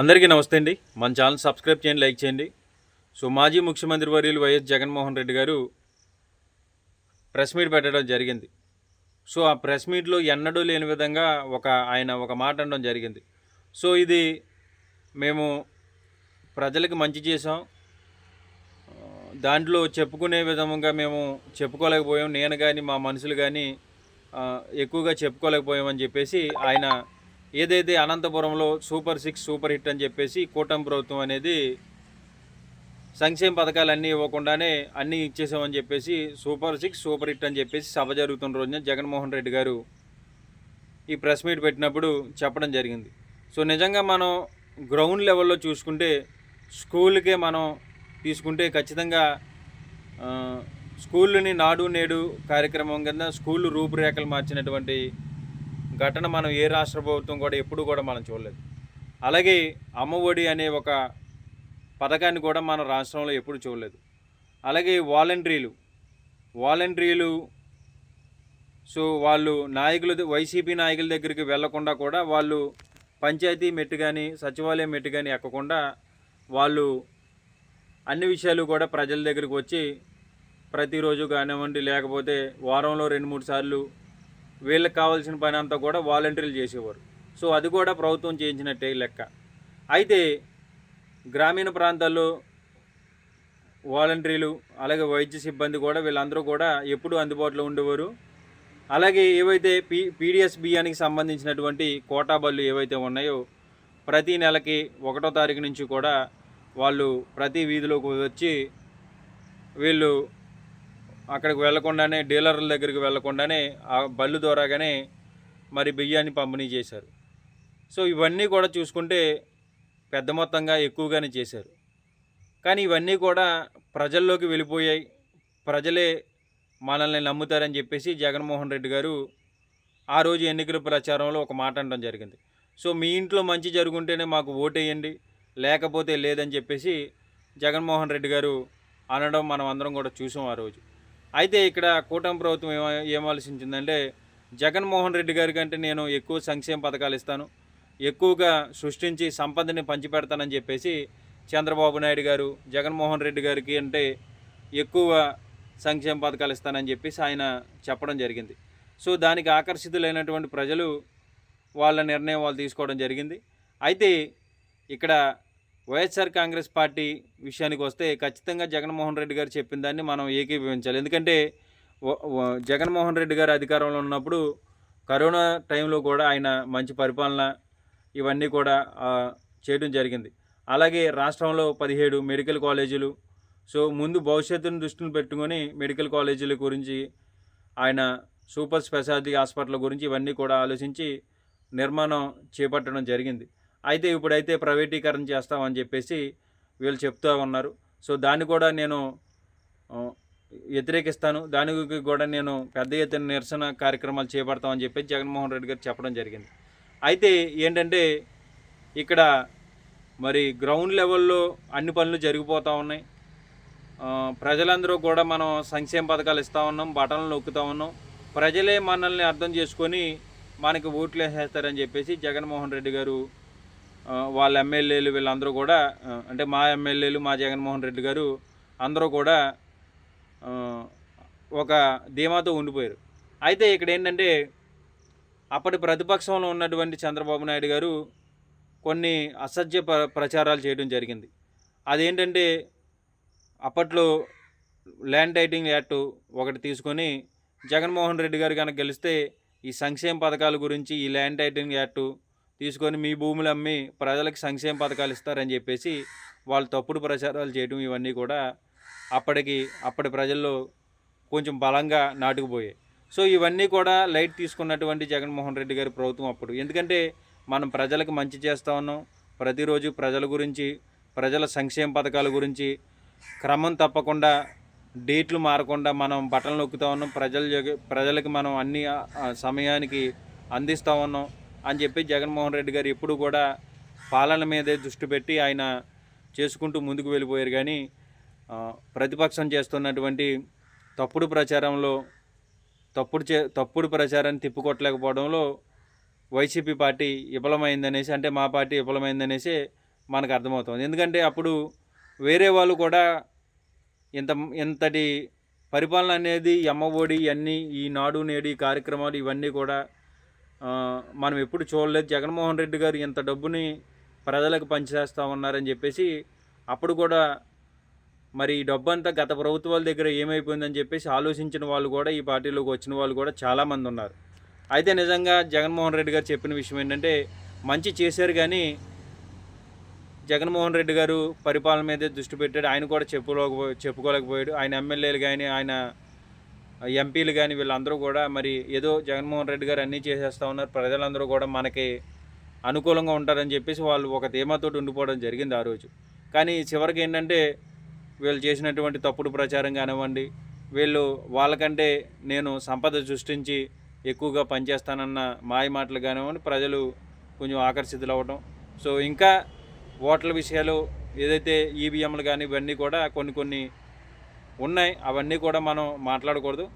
అందరికీ నమస్తే అండి. మన ఛానల్ సబ్స్క్రైబ్ చేయండి లైక్ చేయండి. సో మాజీ ముఖ్యమంత్రి వర్యులు వైఎస్ జగన్మోహన్ రెడ్డి గారు ప్రెస్ మీట్ పెట్టడం జరిగింది. సో ఆ ప్రెస్ మీట్లో ఎన్నడూ లేని విధంగా ఒక ఆయన ఒక మాట అనడం జరిగింది. సో ఇది మేము ప్రజలకు మంచి చేసాం దాంట్లో చెప్పుకునే విధంగా మేము చెప్పుకోలేకపోయాం. నేను కానీ మా మనుషులు కానీ ఎక్కువగా చెప్పుకోలేకపోయామని చెప్పేసి ఆయన ఏదైతే అనంతపురంలో సూపర్ సిక్స్ సూపర్ హిట్ అని చెప్పేసి కూటమి ప్రభుత్వం అనేది సంక్షేమ పథకాలు అన్నీ ఇవ్వకుండానే అన్నీ ఇచ్చేసామని చెప్పేసి సూపర్ సిక్స్ సూపర్ హిట్ అని చెప్పేసి సభ జరుగుతున్న రోజున జగన్మోహన్ రెడ్డి గారు ఈ ప్రెస్ మీట్ పెట్టినప్పుడు చెప్పడం జరిగింది. సో నిజంగా మనం గ్రౌండ్ లెవెల్లో చూసుకుంటే స్కూల్కే మనం తీసుకుంటే ఖచ్చితంగా స్కూల్ని స్కూళ్ళని నాడు నేడు కార్యక్రమం కింద స్కూల్ రూపురేఖలు మార్చినటువంటి ఘటన మనం ఏ రాష్ట్ర ప్రభుత్వం కూడా ఎప్పుడు కూడా మనం చూడలేదు. అలాగే అమ్మఒడి అనే ఒక పథకాన్ని కూడా మన రాష్ట్రంలో ఎప్పుడు చూడలేదు. అలాగే వాలంటీర్లు వాలంటీర్లు సో వాళ్ళు నాయకులు వైసీపీ నాయకుల దగ్గరికి వెళ్ళకుండా కూడా వాళ్ళు పంచాయతీ మెట్టు కానీ సచివాలయం మెట్టు కానీ ఎక్కకుండా వాళ్ళు అన్ని విషయాలు కూడా ప్రజల దగ్గరికి వచ్చి ప్రతిరోజు కానివ్వండి లేకపోతే వారంలో రెండు మూడు సార్లు వీళ్ళకి కావాల్సిన పని అంతా కూడా వాలంటీర్లు చేసేవారు. సో అది కూడా ప్రభుత్వం చేయించినట్టే లెక్క. అయితే గ్రామీణ ప్రాంతాల్లో వాలంటీర్లు అలాగే వైద్య సిబ్బంది కూడా వీళ్ళందరూ కూడా ఎప్పుడూ అందుబాటులో ఉండేవారు. అలాగే ఏవైతే పీ పీడిఎస్ బియ్యానికి సంబంధించినటువంటి కోటా బళ్ళు ఏవైతే ఉన్నాయో ప్రతి నెలకి ఒకటో తారీఖు నుంచి కూడా వాళ్ళు ప్రతి వీధిలోకి వచ్చి వీళ్ళు అక్కడికి వెళ్ళకుండానే డీలర్ల దగ్గరికి వెళ్ళకుండానే ఆ బళ్ళు ద్వారాగానే మరి బియ్యాన్ని పంపిణీ చేశారు. సో ఇవన్నీ కూడా చూసుకుంటే పెద్ద మొత్తంగా ఎక్కువగానే చేశారు. కానీ ఇవన్నీ కూడా ప్రజల్లోకి వెళ్ళిపోయాయి. ప్రజలే మనల్ని నమ్ముతారని చెప్పేసి జగన్మోహన్ రెడ్డి గారు ఆ రోజు ఎన్నికల ప్రచారంలో ఒక మాట అనడం జరిగింది. సో మీ ఇంట్లో మంచి జరుగుంటేనే మాకు ఓటేయండి లేకపోతే లేదని చెప్పేసి జగన్మోహన్ రెడ్డి గారు అనడం మనం అందరం కూడా చూసాం ఆ రోజు. అయితే ఇక్కడ కూటమి ప్రభుత్వం ఏమ ఏం ఆలోచించిందంటే జగన్మోహన్ రెడ్డి గారి కంటే నేను ఎక్కువ సంక్షేమ పథకాలు ఇస్తాను. ఎక్కువగా సృష్టించి సంపదని పంచిపెడతానని చెప్పేసి చంద్రబాబు నాయుడు గారు జగన్మోహన్ రెడ్డి గారికి అంటే ఎక్కువ సంక్షేమ పథకాలు ఇస్తానని చెప్పేసి ఆయన చెప్పడం జరిగింది. సో దానికి ఆకర్షితులైనటువంటి ప్రజలు వాళ్ళ నిర్ణయం వాళ్ళు తీసుకోవడం జరిగింది. అయితే ఇక్కడ వైఎస్ఆర్ కాంగ్రెస్ పార్టీ విషయానికి వస్తే ఖచ్చితంగా జగన్మోహన్ రెడ్డి గారు చెప్పిన దాన్ని మనం ఏకీభవించాలి. ఎందుకంటే జగన్మోహన్ రెడ్డి గారు అధికారంలో ఉన్నప్పుడు కరోనా టైంలో కూడా ఆయన మంచి పరిపాలన ఇవన్నీ కూడా చేయడం జరిగింది. అలాగే రాష్ట్రంలో పదిహేడు మెడికల్ కాలేజీలు సో ముందు భవిష్యత్తును దృష్టిని పెట్టుకొని మెడికల్ కాలేజీల గురించి ఆయన సూపర్ స్పెషాలిటీ హాస్పిటల్ గురించి ఇవన్నీ కూడా ఆలోచించి నిర్మాణం చేపట్టడం జరిగింది. అయితే ఇప్పుడైతే ప్రైవేటీకరణ చేస్తామని చెప్పేసి వీళ్ళు చెప్తూ ఉన్నారు. సో దాన్ని కూడా నేను వ్యతిరేకిస్తాను. దానికి కూడా నేను పెద్ద ఎత్తున నిరసన కార్యక్రమాలు చేపడతామని చెప్పేసి జగన్మోహన్ రెడ్డి గారు చెప్పడం జరిగింది. అయితే ఏంటంటే ఇక్కడ మరి గ్రౌండ్ లెవెల్లో అన్ని పనులు జరిగిపోతూ ఉన్నాయి. ప్రజలందరూ కూడా మనం సంక్షేమ పథకాలు ఇస్తూ ఉన్నాం బటన్లు నొక్కుతూ ఉన్నాం. ప్రజలే మనల్ని అర్థం చేసుకొని మనకి ఓట్లు వేసేస్తారని చెప్పేసి జగన్మోహన్ రెడ్డి గారు వాళ్ళ ఎమ్మెల్యేలు వీళ్ళందరూ కూడా అంటే మా ఎమ్మెల్యేలు మా జగన్మోహన్ రెడ్డి గారు అందరూ కూడా ఒక ధీమాతో ఉండిపోయారు. అయితే ఇక్కడ ఏంటంటే అప్పటి ప్రతిపక్షంలో ఉన్నటువంటి చంద్రబాబు నాయుడు గారు కొన్ని అసత్య ప్ర ప్రచారాలు చేయడం జరిగింది. అదేంటంటే అప్పట్లో ల్యాండ్ టైటింగ్ యాక్ట్ ఒకటి తీసుకొని జగన్మోహన్ రెడ్డి గారు కనుక గెలిస్తే ఈ సంక్షేమ పథకాల గురించి ఈ ల్యాండ్ టైటింగ్ యాక్టు తీసుకొని మీ భూములు అమ్మి ప్రజలకు సంక్షేమ పథకాలు ఇస్తారని చెప్పేసి వాళ్ళు తప్పుడు ప్రచారాలు చేయడం ఇవన్నీ కూడా అప్పటికి అప్పటి ప్రజల్లో కొంచెం బలంగా నాటుకుపోయాయి. సో ఇవన్నీ కూడా లైట్ తీసుకున్నటువంటి జగన్మోహన్ రెడ్డి గారి ప్రభుత్వం అప్పుడు. ఎందుకంటే మనం ప్రజలకు మంచి చేస్తూ ఉన్నాం. ప్రతిరోజు ప్రజల గురించి ప్రజల సంక్షేమ పథకాల గురించి క్రమం తప్పకుండా డేట్లు మారకుండా మనం బట్టలు నొక్కుతూ ఉన్నాం. ప్రజల ప్రజలకు మనం అన్ని సమయానికి అందిస్తూ ఉన్నాం. అని చెప్పి జగన్మోహన్ రెడ్డి గారు ఎప్పుడు కూడా పాలన మీదే దృష్టి పెట్టి ఆయన చేసుకుంటూ ముందుకు వెళ్ళిపోయారు. కానీ ప్రతిపక్షం చేస్తున్నటువంటి తప్పుడు ప్రచారంలో తప్పుడు చే తప్పుడు ప్రచారాన్ని తిప్పుకొట్టలేకపోవడంలో వైసీపీ పార్టీ విఫలమైందనేసి అంటే మా పార్టీ విఫలమైందనేసి మనకు అర్థమవుతుంది. ఎందుకంటే అప్పుడు వేరే వాళ్ళు కూడా ఇంత ఇంతటి పరిపాలన అనేది ఎమ్మఒడి అన్నీ ఇవన్నీ ఈ నాడు నేడు ఈ కార్యక్రమాలు ఇవన్నీ కూడా మనం ఎప్పుడు చూడలేదు. జగన్మోహన్ రెడ్డి గారు ఇంత డబ్బుని ప్రజలకు పనిచేస్తూ ఉన్నారని చెప్పేసి అప్పుడు కూడా మరి ఈ డబ్బు అంతా గత ప్రభుత్వాల దగ్గర ఏమైపోయిందని చెప్పేసి ఆలోచించిన వాళ్ళు కూడా ఈ పార్టీలోకి వచ్చిన వాళ్ళు కూడా చాలామంది ఉన్నారు. అయితే నిజంగా జగన్మోహన్ రెడ్డి గారు చెప్పిన విషయం ఏంటంటే మంచి చేశారు కానీ జగన్మోహన్ రెడ్డి గారు పరిపాలన మీదే దృష్టి పెట్టాడు. ఆయన కూడా చెప్పుకోలేకపో చెప్పుకోలేకపోయాడు. ఆయన ఎమ్మెల్యేలు కానీ ఆయన ఎంపీలు కానీ వీళ్ళందరూ కూడా మరి ఏదో జగన్మోహన్ రెడ్డి గారు అన్నీ చేసేస్తూ ఉన్నారు. ప్రజలందరూ కూడా మనకి అనుకూలంగా ఉంటారని చెప్పేసి వాళ్ళు ఒక ధీమాతో ఉండిపోవడం జరిగింది ఆ రోజు. కానీ చివరికి ఏంటంటే వీళ్ళు చేసినటువంటి తప్పుడు ప్రచారం కానివ్వండి వీళ్ళు వాళ్ళకంటే నేను సంపద సృష్టించి ఎక్కువగా పనిచేస్తానన్న మాయ మాటలు కానివ్వండి ప్రజలు కొంచెం ఆకర్షితులు అవ్వడం సో ఇంకా ఓట్ల విషయాలు ఏదైతే ఈవీఎంలు కానీ ఇవన్నీ కూడా కొన్ని కొన్ని ఉన్నాయి. అవన్నీ కూడా మనం మాట్లాడకూడదు.